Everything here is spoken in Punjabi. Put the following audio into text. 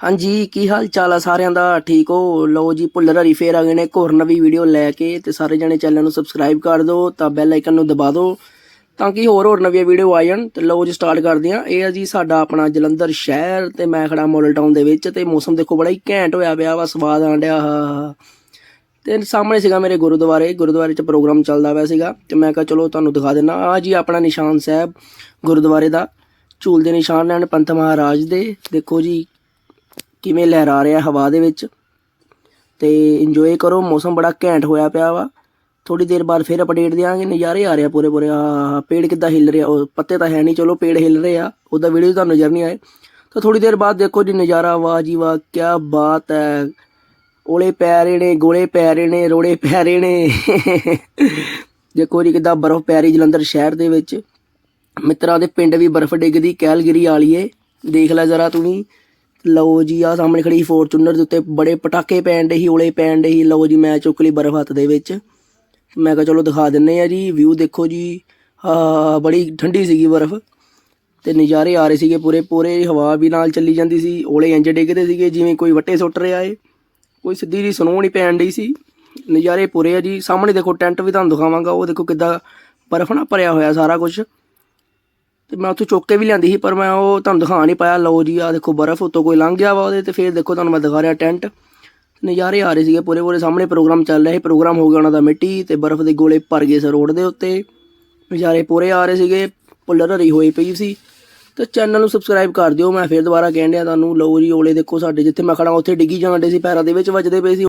ਹਾਂਜੀ, ਕੀ ਹਾਲ ਚਾਲ ਆ ਸਾਰਿਆਂ ਦਾ? ਠੀਕ ਹੋ? ਲਓ ਜੀ ਭੁੱਲਰ ਹਰੀ ਫੇਰ ਆ ਗਏ ਨੇ ਇੱਕ ਹੋਰ ਨਵੀਂ ਵੀਡੀਓ ਲੈ ਕੇ ਤੇ ਸਾਰੇ ਜਣੇ ਚੈਨਲ ਨੂੰ ਸਬਸਕ੍ਰਾਈਬ ਕਰ ਦਿਓ ਤਾਂ ਬੈਲ ਆਈਕਨ ਨੂੰ ਦਬਾ ਦਿਓ ਤਾਂ ਕਿ ਹੋਰ ਹੋਰ ਨਵੀਆਂ ਵੀਡੀਓ ਆ ਜਾਣ। ਤੇ ਲਓ ਜੀ ਸਟਾਰਟ ਕਰਦੇ ਆ ਇਹ ਆ ਜੀ ਸਾਡਾ ਆਪਣਾ ਜਲੰਧਰ ਸ਼ਹਿਰ ਤੇ ਮੈਂ ਖੜਾ ਮਾਡਲ ਟਾਊਨ ਦੇ ਵਿੱਚ ਤੇ ਮੌਸਮ ਦੇਖੋ ਬੜਾ ਹੀ ਘੈਂਟ ਹੋਇਆ ਪਿਆ ਵਾ, ਸਵਾਦ ਆਂਡਿਆ ਹਾ ਹਾ ਤੇ ਸਾਹਮਣੇ ਸੀਗਾ ਮੇਰੇ ਗੁਰਦੁਆਰੇ ਗੁਰਦੁਆਰੇ 'ਚ ਪ੍ਰੋਗਰਾਮ ਚੱਲਦਾ ਪਿਆ ਸੀਗਾ ਤੇ ਮੈਂ ਕਿਹਾ ਚਲੋ ਤੁਹਾਨੂੰ ਦਿਖਾ ਦਿੰਨਾ। ਆ ਜੀ ਆਪਣਾ ਨਿਸ਼ਾਨ ਸਾਹਿਬ ਗੁਰਦੁਆਰੇ ਦਾ, ਝੂਲ ਦੇ ਨਿਸ਼ਾਨ ਲੈਣ ਪੰਥ ਮਹਾਰਾਜ ਦੇ। ਦੇਖੋ ਜੀ ਕਿਵੇਂ ਲਹਿਰਾ ਰਿਹਾ ਹਵਾ ਦੇ ਵਿੱਚ। ਤੇ ਇੰਜੋਏ ਕਰੋ, ਮੌਸਮ ਬੜਾ ਘੈਂਟ ਹੋਇਆ ਪਿਆ ਵਾ। ਥੋੜੀ ਦੇਰ ਬਾਅਦ ਫਿਰ ਅਪਡੇਟ ਦਿਆਂਗੇ, ਨਜ਼ਾਰੇ ਆ ਰਿਹਾ ਪੂਰੇ ਪੂਰੇ ਆ ਪੇੜ ਕਿੱਦਾਂ ਹਿੱਲ ਰਿਹਾ, ਉਹ ਪੱਤੇ ਤਾਂ ਹੈ ਨਹੀਂ, ਚਲੋ ਪੇੜ ਹਿੱਲ ਰਹੇ ਆ, ਉਹਦਾ ਵੀਡੀਓ ਤੁਹਾਨੂੰ ਨਜ਼ਰ ਨਹੀਂ ਆਏ। ਤਾਂ ਥੋੜੀ ਦੇਰ ਬਾਅਦ ਦੇਖੋ ਜੀ ਨਜ਼ਾਰਾ, ਵਾਹ ਜੀ ਵਾਹ ਕੀ ਬਾਤ ਹੈ। ਓਲੇ ਪੈ ਰਹੇ ਨੇ, ਗੋਲੇ ਪੈ ਰਹੇ ਨੇ ਰੋੜੇ ਪੈ ਰਹੇ ਨੇ। ਦੇਖੋ ਜੀ ਕਿੱਦਾਂ ਬਰਫ਼ ਪੈ ਰਹੀ ਜਲੰਧਰ ਸ਼ਹਿਰ ਦੇ ਵਿੱਚ। ਮਿੱਤਰਾਂ ਦੇ ਪਿੰਡ ਵੀ ਬਰਫ਼ ਡਿੱਗਦੀ, ਕੈਲਗਰੀ ਵਾਲੀਏ। ਦੇਖ ਲੈ ਜ਼ਰਾ ਤੂੰ ਵੀ। ਲਓ ਜੀ ਆ ਸਾਹਮਣੇ ਖੜੀ ਫੋਰਚੂਨਰ ਦੇ ਉੱਤੇ ਬੜੇ ਪਟਾਕੇ ਪੈਣ ਡੇ ਸੀ ਓਲੇ ਪੈਣ ਡੇ ਸੀ। ਲਓ ਜੀ, ਮੈਂ ਚੁੱਕ ਲਈ ਬਰਫ਼ ਹੱਥ ਦੇ ਵਿੱਚ। ਮੈਂ ਕਿਹਾ ਚਲੋ ਦਿਖਾ ਦਿੰਨੇ ਆ ਜੀ ਵਿਊ ਦੇਖੋ ਜੀ। ਹਾਂ ਬੜੀ ਠੰਡੀ ਸੀਗੀ ਬਰਫ਼। ਤੇ ਨਜ਼ਾਰੇ ਆ ਰਹੇ ਸੀਗੇ ਪੂਰੇ ਪੂਰੇ ਹਵਾ ਵੀ ਨਾਲ ਚੱਲੀ ਜਾਂਦੀ ਸੀ। ਓਲੇ ਇੰਜ ਡਿੱਗਦੇ ਸੀਗੇ, ਜਿਵੇਂ ਕੋਈ ਵੱਟੇ ਸੁੱਟ ਰਿਹਾ ਏ। ਕੋਈ ਸਿੱਧੀ ਜੀ ਸਨੋ ਨਹੀਂ ਪੈਣ ਡਈ ਸੀ। ਨਜ਼ਾਰੇ ਪੂਰੇ ਆ ਜੀ। ਸਾਹਮਣੇ ਦੇਖੋ, ਟੈਂਟ ਵੀ ਤੁਹਾਨੂੰ ਦਿਖਾਵਾਂਗਾ। ਉਹ ਦੇਖੋ ਕਿੱਦਾਂ ਬਰਫ਼ ਨਾਲ ਭਰਿਆ ਹੋਇਆ ਸਾਰਾ ਕੁਝ ਤੇ ਮੈਂ ਉੱਥੋਂ ਚੁੱਕ ਕੇ ਵੀ ਲਿਆਂਦੀ ਸੀ, ਪਰ ਮੈਂ ਉਹ ਤੁਹਾਨੂੰ ਦਿਖਾ ਨਹੀਂ ਪਾਇਆ। ਲਓ ਜੀ ਆ ਦੇਖੋ ਬਰਫ਼ ਉੱਤੋਂ ਕੋਈ ਲੰਘ ਗਿਆ ਵਾ ਉਹਦੇ ਤੇ, ਫਿਰ ਦੇਖੋ ਤੁਹਾਨੂੰ ਮੈਂ ਦਿਖਾ ਰਿਹਾ ਟੈਂਟ। ਨਜ਼ਾਰੇ ਆ ਰਹੇ ਸੀਗੇ ਪੂਰੇ ਪੂਰੇ, ਸਾਹਮਣੇ ਪ੍ਰੋਗਰਾਮ ਚੱਲ ਰਿਹਾ ਸੀ। ਪ੍ਰੋਗਰਾਮ ਹੋ ਗਿਆ ਉਹਨਾਂ ਦਾ ਮਿੱਟੀ ਤੇ ਬਰਫ਼ ਦੇ ਗੋਲੇ ਭਰ ਗਏ ਸੀ ਰੋਡ ਦੇ ਉੱਤੇ। ਨਜ਼ਾਰੇ ਪੂਰੇ ਆ ਰਹੇ ਸੀਗੇ, ਪੁੱਲਰ ਹਰੀ ਹੋਈ ਪਈ ਸੀ। ਤੇ ਚੈਨਲ ਨੂੰ ਸਬਸਕ੍ਰਾਈਬ ਕਰ ਦਿਓ, ਮੈਂ ਫਿਰ ਦੁਬਾਰਾ ਕਹਿਣ ਡਿਆ ਤੁਹਾਨੂੰ। ਲਓ ਜੀ ਓਲੇ ਦੇਖੋ ਸਾਡੇ ਜਿੱਥੇ ਮੈਂ ਖੜਾ ਉੱਥੇ ਡਿੱਗੀ ਜਾਂਦੇ ਸੀ, ਪੈਰਾਂ ਦੇ ਵਿੱਚ ਵੱਜਦੇ ਪਏ ਸੀ।